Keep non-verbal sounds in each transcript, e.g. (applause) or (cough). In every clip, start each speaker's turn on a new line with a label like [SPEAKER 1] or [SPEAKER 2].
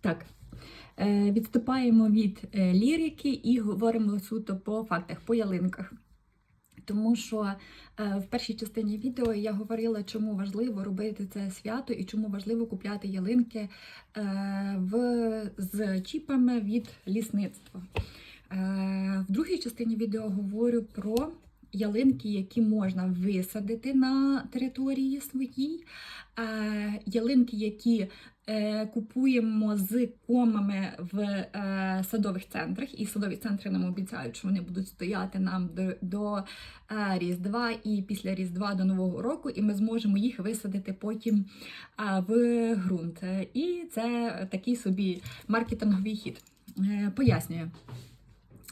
[SPEAKER 1] Так, е, відступаємо від е, лірики і говоримо суто по фактах, по ялинках. Тому що е, в першій частині відео я говорила, чому важливо робити це свято і чому важливо купляти ялинки в, з чіпами від лісництва. В другій частині відео говорю про ялинки, які можна висадити на території своїй, ялинки, які купуємо з комами в е, садових центрах, і садові центри нам обіцяють, що вони будуть стояти нам до, до е, Різдва і після Різдва до Нового року, і ми зможемо їх висадити потім е, в ґрунт. Е, І це такий собі маркетинговий хід. Е, Пояснюю.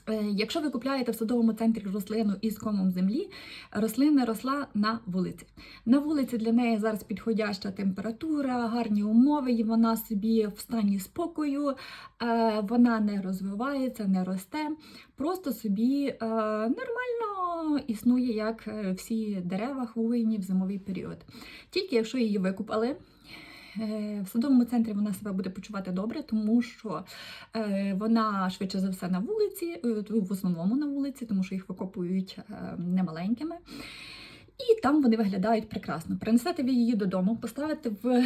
[SPEAKER 1] Е, Якщо ви купляєте в садовому центрі рослину із комом землі, рослина росла на вулиці. На вулиці для неї зараз підходяща температура, гарні умови, і вона собі в стані спокою, е, вона не розвивається, не росте, просто собі е, нормально існує, як всі дерева хвойні в зимовий період. Тільки якщо її викупали. Е, В садовому центрі вона себе буде почувати добре, тому що е, вона швидше за все на вулиці, е, в основному на вулиці, тому що їх викопують немаленькими. І там вони виглядають прекрасно. Принесете ви її додому, поставите в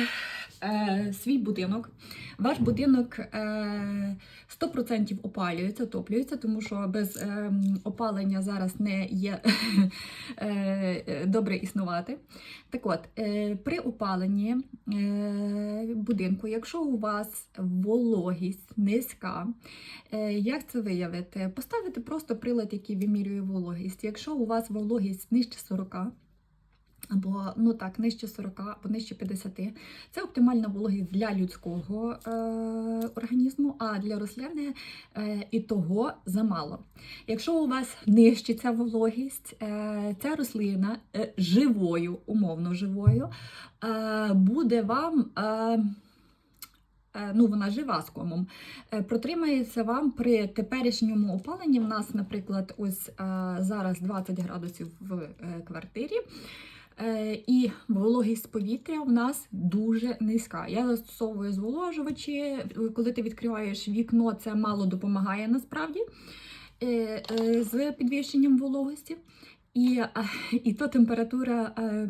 [SPEAKER 1] е, свій будинок. Ваш будинок е, 100% опалюється, отоплюється, тому що без е, опалення зараз не є (laughs) е, добре існувати. Так от, е, при опаленні е, будинку, якщо у вас вологість низька, е, як це виявити? Поставити просто прилад, який вимірює вологість. Якщо у вас вологість нижче 40, або ну так, нижче 40, або нижче 50, це оптимальна вологість для людського е, організму, а для рослини е, і того замало. Якщо у вас нижче ця вологість, е, ця рослина е, живою, умовно живою, е, буде вам. Е, е, Ну, вона жива з комом, е, протримається вам при теперішньому опаленні. У нас, наприклад, ось е, зараз 20 градусів в квартирі. Е, І вологість повітря в нас дуже низька. Я застосовую зволожувачі. Коли ти відкриваєш вікно, це мало допомагає насправді е, е, з підвищенням вологості. І, і то температура, е,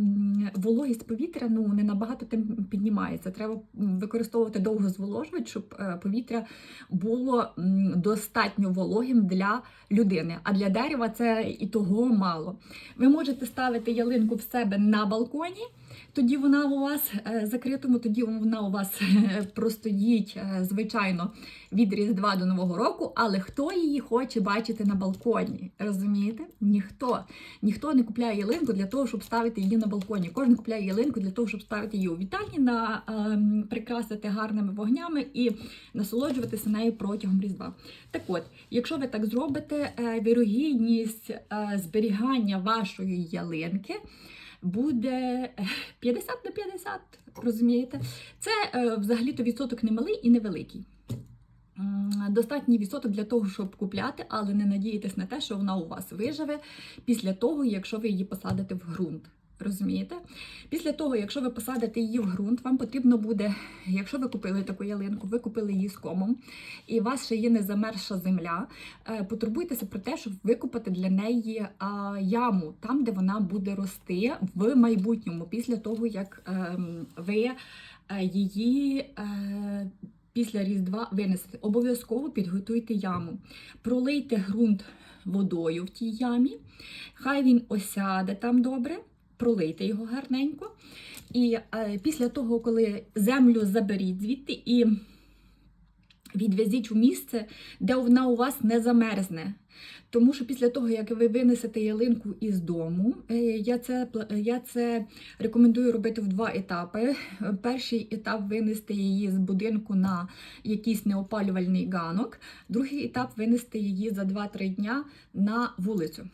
[SPEAKER 1] вологість повітря ну, не набагато тим піднімається. Треба використовувати довго зволожувач, щоб е, повітря було достатньо вологим для людини. А для дерева це і того мало. Ви можете ставити ялинку в себе на балконі, тоді вона у вас е, закритому, тоді вона у вас е, простоїть, е, звичайно, від Різдва до Нового року, але хто її хоче бачити на балконі? Розумієте? Ніхто. Ніхто не купляє ялинку для того, щоб ставити її на балконі. Кожен купляє ялинку для того, щоб ставити її у вітальні, на, ем, прикрасити гарними вогнями і насолоджуватися нею протягом Різдва. Так от, якщо ви так зробите, е, вірогідність е, зберігання вашої ялинки буде е, 50 на 50, розумієте? Це е, взагалі-то відсоток немалий і невеликий. Достатній відсоток для того, щоб купляти, але не надійтесь на те, що вона у вас виживе після того, якщо ви її посадите в ґрунт. Розумієте? Після того, якщо ви посадите її в ґрунт, вам потрібно буде, якщо ви купили таку ялинку, ви купили її з комом, і у вас ще є не замерзша земля, е, потурбуйтеся про те, щоб викопати для неї яму, там, де вона буде рости в майбутньому, після того, як ем, ви е, її. е, Після Різдва винесете. Обов'язково підготуйте яму. Пролийте ґрунт водою в тій ямі. Хай він осяде там добре, пролийте його гарненько. І е, після того, коли землю заберіть звідти і відвезіть у місце, де вона у вас не замерзне. Тому що після того, як ви винесете ялинку із дому, е, я це, я це рекомендую робити в два етапи. Перший етап винести її з будинку на якийсь неопалювальний ганок, другий етап винести її за 2-3 дня на вулицю.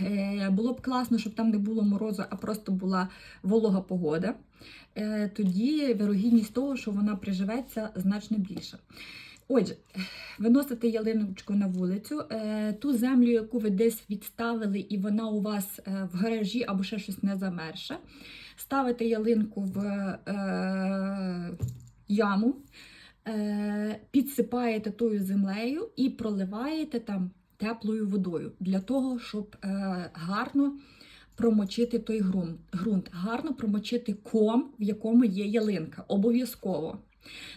[SPEAKER 1] Е, Було б класно, щоб там не було морозу, а просто була волога погода. Е, Тоді вірогідність того, що вона приживеться, значно більша. Отже, виносите ялиночку на вулицю, е, ту землю, яку ви десь відставили, і вона у вас е, в гаражі або ще щось не замерше. Ставите ялинку в е, яму, е, підсипаєте тою землею і проливаєте там теплою водою для того, щоб е, гарно промочити той ґрунт, гарно промочити ком, в якому є ялинка. Обов'язково.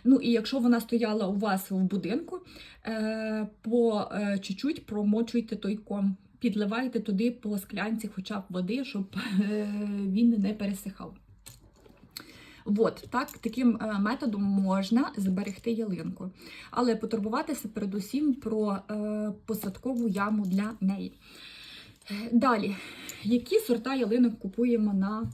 [SPEAKER 1] Ну і якщо вона стояла у вас в будинку, е, по е, чуть-чуть промочуйте той ком, підливайте туди по склянці хоча б води, щоб е, він не пересихав. От, так, таким методом можна зберегти ялинку. Але потурбуватися передусім про е, посадкову яму для неї. Далі, які сорта ялинок купуємо на,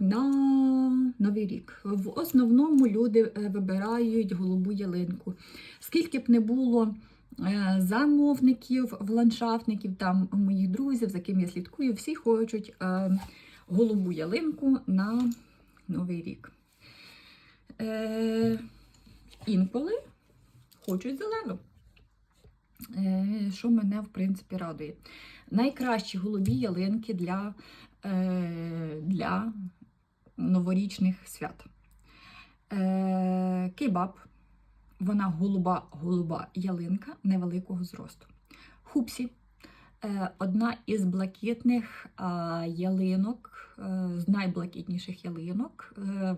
[SPEAKER 1] на Новий рік? В основному люди е, вибирають голубу ялинку. Скільки б не було е, замовників, ландшафтників, там моїх друзів, за ким я слідкую, всі хочуть е, голубу ялинку на Новий рік. Е, інколи хочуть зелену. Е, що мене, в принципі, радує. Найкращі голубі ялинки для, е, для новорічних свят. Е, кейбаб. Вона голуба, голуба ялинка невеликого зросту. Хупсі. Е, одна із блакитних е, ялинок, е, з найблакитніших ялинок е,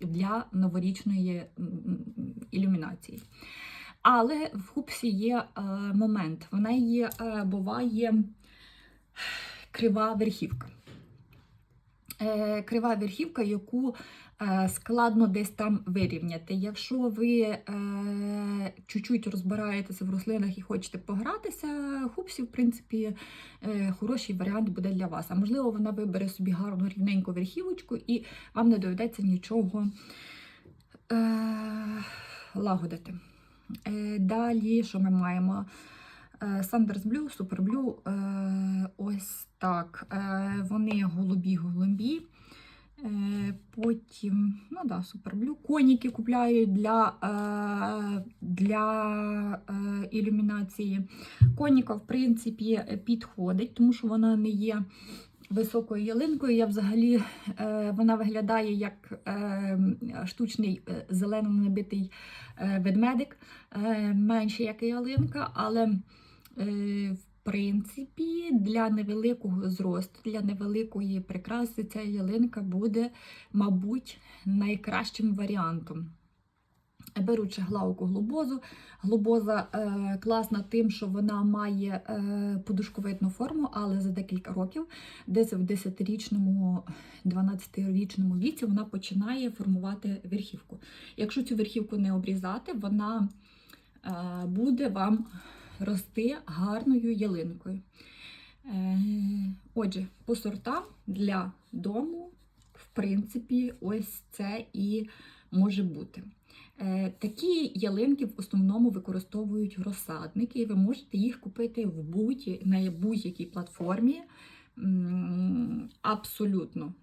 [SPEAKER 1] для новорічної ілюмінації. Але в хупсі є е, момент. Вона е, буває крива верхівка. Е, крива верхівка, яку е, складно десь там вирівняти. Якщо ви е, чуть-чуть розбираєтеся в рослинах і хочете погратися, хупсі, в принципі, хороший варіант буде для вас. А можливо, вона вибере собі гарну рівненьку верхівочку, і вам не доведеться нічого лагодити. Далі, що ми маємо? Е, Sanders Blue, Super е, ось так. Е, Вони голубі-голубі. Потім, ну да, Blue. Коніки купляють для, для ілюмінації. Коніка, в принципі, підходить, тому що вона не є високою ялинкою. Я взагалі вона виглядає як штучний зеленим набитий ведмедик, менше як ялинка, але в принципі для невеликого зросту, для невеликої прикраси ця ялинка буде, мабуть, найкращим варіантом. Беручи главку глобозу, глобоза е, класна тим, що вона має е, подушковидну форму, але за декілька років, десь в 10-річному, 12-річному віці, вона починає формувати верхівку. Якщо цю верхівку не обрізати, вона е, буде вам рости гарною ялинкою. Е, отже, по сортам для дому, в принципі, ось це і може бути. Е, Такі ялинки в основному використовують розсадники, і ви можете їх купити в будь на будь-якій платформі абсолютно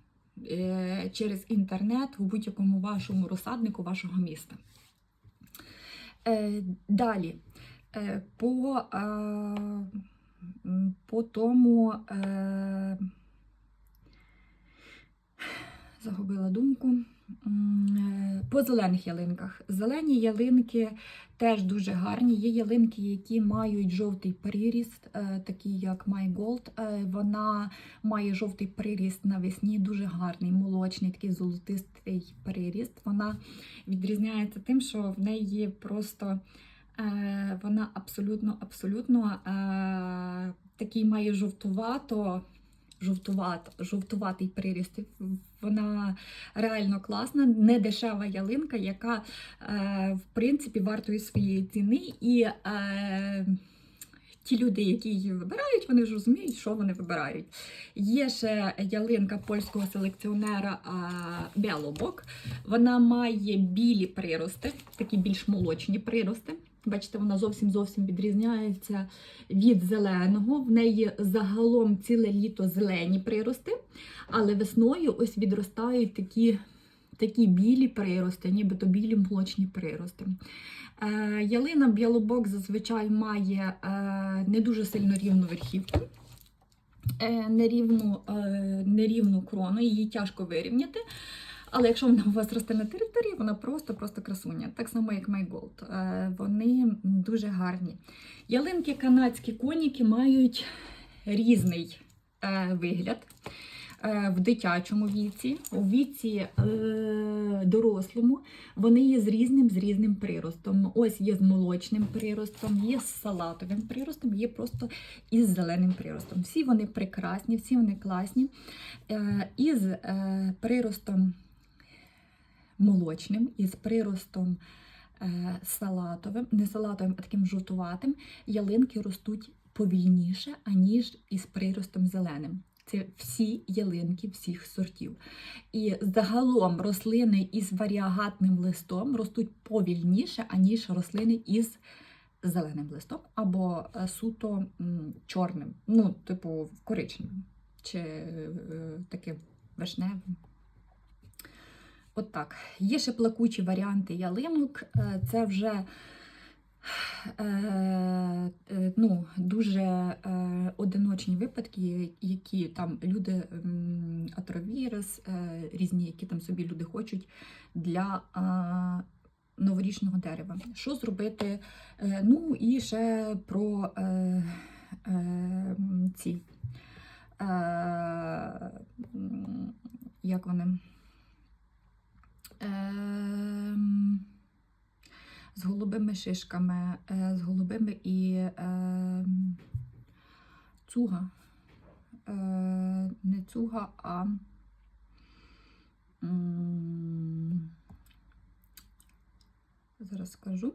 [SPEAKER 1] е, через інтернет у будь-якому вашому розсаднику вашого міста. Далі, по, е, по тому е, загубила думку. Е, По зелених ялинках. Зелені ялинки теж дуже гарні. Є ялинки, які мають жовтий приріст, е, такі як My Gold. Е, Вона має жовтий приріст навесні, дуже гарний, молочний, такий золотистий приріст. Вона відрізняється тим, що в неї просто е, вона абсолютно абсолютно е, такий має жовтувато жовтуват, жовтуватий приріст. Вона реально класна, не дешева ялинка, яка, е, в принципі, вартує своєї ціни. І е, ті люди, які її вибирають, вони ж розуміють, що вони вибирають. Є ще ялинка польського селекціонера е, Белобок. Вона має білі прирости, такі більш молочні прирости. Бачите, вона зовсім зовсім відрізняється від зеленого. В неї загалом ціле літо зелені прирости, але весною ось відростають такі, такі білі прирости, нібито білі молочні прирости. Е, ялина білобок зазвичай має е, не дуже сильно рівну верхівку. е, Нерівну, е, нерівну крону, її тяжко вирівняти. Але якщо вона у вас росте на території, вона просто-просто красуня. Так само, як Майголд. Вони дуже гарні. Ялинки канадські коніки мають різний е, вигляд. Е, В дитячому віці, у віці е, дорослому, вони є з різним з різним приростом. Ось є з молочним приростом, є з салатовим приростом, є просто із зеленим приростом. Всі вони прекрасні, всі вони класні. Е, із е, приростом молочним, із приростом е, салатовим, не салатовим, а таким жовтуватим, ялинки ростуть повільніше, аніж із приростом зеленим. Це всі ялинки всіх сортів. І загалом рослини із варіагатним листом ростуть повільніше, аніж рослини із зеленим листом або е, суто чорним, ну, типу коричневим чи е, таким вишневим. От так. Є ще плакучі варіанти ялинок. Е, Це вже е, е, ну, дуже одиночні випадки, які там люди атровірус, різні, які там собі люди хочуть для новорічного дерева. Що зробити? Ну і ще про ці. Як вони? Ем, з голубими шишками, е, з голубими і ем, цуга. Е, Не цуга, а зараз скажу.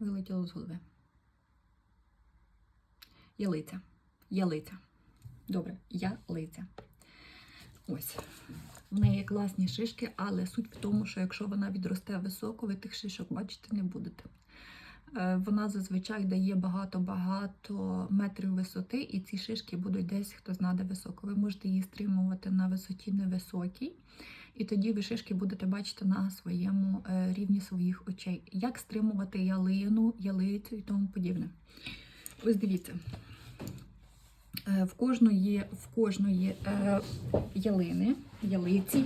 [SPEAKER 1] Вилетіло з голови. Ялиця. Ялиця. Добре, ялиця. Ось. В неї класні шишки, але суть в тому, що якщо вона відросте високо, ви тих шишок бачити не будете. Е, Вона зазвичай дає багато-багато метрів висоти, і ці шишки будуть десь, хто знаде високо. Ви можете її стримувати на висоті невисокій, і тоді ви шишки будете бачити на своєму е, рівні своїх очей. Як стримувати ялину, ялицю і тому подібне. Ось дивіться. Е, В кожної, в кожної е, ялини, ялиці,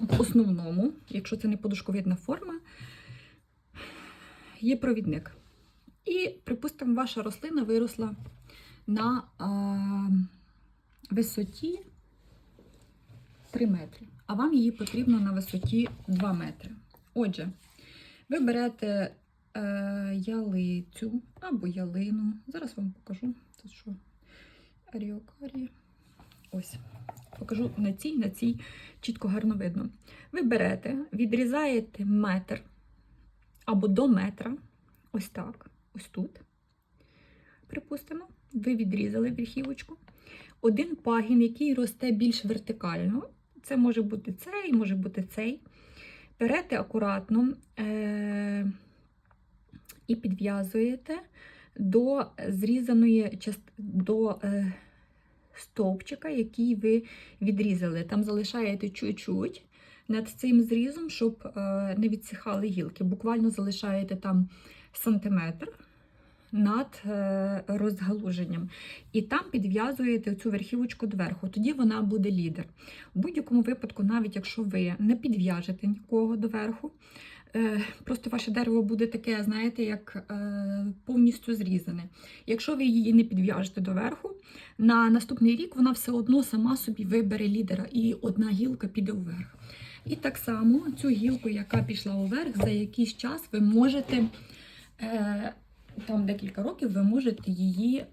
[SPEAKER 1] в основному, якщо це не подушковидна форма, є провідник. І, припустимо, ваша рослина виросла на е, висоті 3 метри, а вам її потрібно на висоті 2 метри. Отже, ви берете е, ялицю або ялину. Зараз вам покажу, це що. Аріокарія. Ось. Покажу на цій, на цій чітко гарно видно. Ви берете, відрізаєте метр або до метра, ось так, ось тут. Припустимо, ви відрізали верхівочку. Один пагін, який росте більш вертикально. Це може бути цей, може бути цей. Берете акуратно е- і підв'язуєте до зрізаної частини до е, стовпчика, який ви відрізали. Там залишаєте чуть-чуть над цим зрізом, щоб е, не відсихали гілки. Буквально залишаєте там сантиметр над е, розгалуженням. І там підв'язуєте цю верхівочку доверху, тоді вона буде лідер. У будь-якому випадку, навіть якщо ви не підв'яжете нікого доверху, просто ваше дерево буде таке, знаєте, як е, повністю зрізане. Якщо ви її не підв'яжете доверху, на наступний рік вона все одно сама собі вибере лідера, і одна гілка піде вверх. І так само цю гілку, яка пішла уверх, за якийсь час ви можете. Е, там декілька років ви можете її е,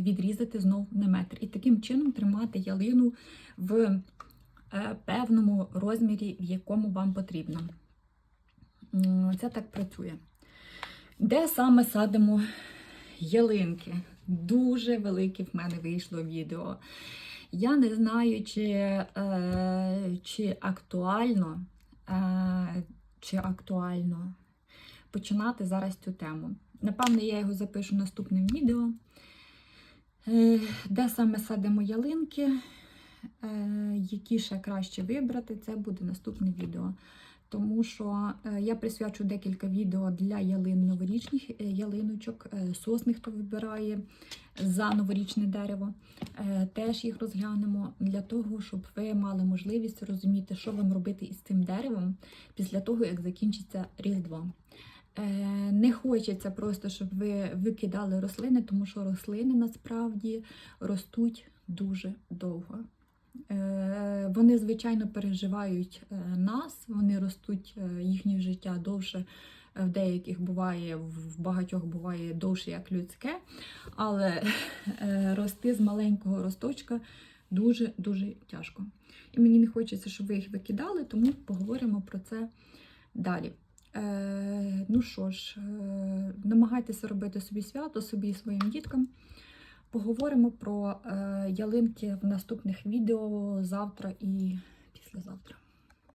[SPEAKER 1] відрізати знову на метр. І таким чином тримати ялину в е, певному розмірі, в якому вам потрібно. Це так працює. Де саме садимо ялинки? Дуже велике в мене вийшло відео. Я не знаю, чи, е, чи актуально, е, чи актуально починати зараз цю тему. Напевне, я його запишу наступним відео. Е, Де саме садимо ялинки, які ще краще вибрати, це буде наступне відео. Тому що е, я присвячу декілька відео для ялин новорічних е, ялиночок, е, сосни, хто вибирає за новорічне дерево. Теж їх розглянемо для того, щоб ви мали можливість розуміти, що вам робити із цим деревом після того, як закінчиться Різдво. Не хочеться просто, щоб ви викидали рослини, тому що рослини насправді ростуть дуже довго. Е, Вони, звичайно, переживають е, нас, вони ростуть е, їхнє життя довше. В деяких буває, в багатьох буває довше, як людське, але (laughs) рости з маленького росточка дуже-дуже тяжко. І мені не хочеться, щоб ви їх викидали, тому поговоримо про це далі. Ну що ж, намагайтеся робити собі свято, собі і своїм діткам. Поговоримо про е, ялинки в наступних відео завтра і післязавтра.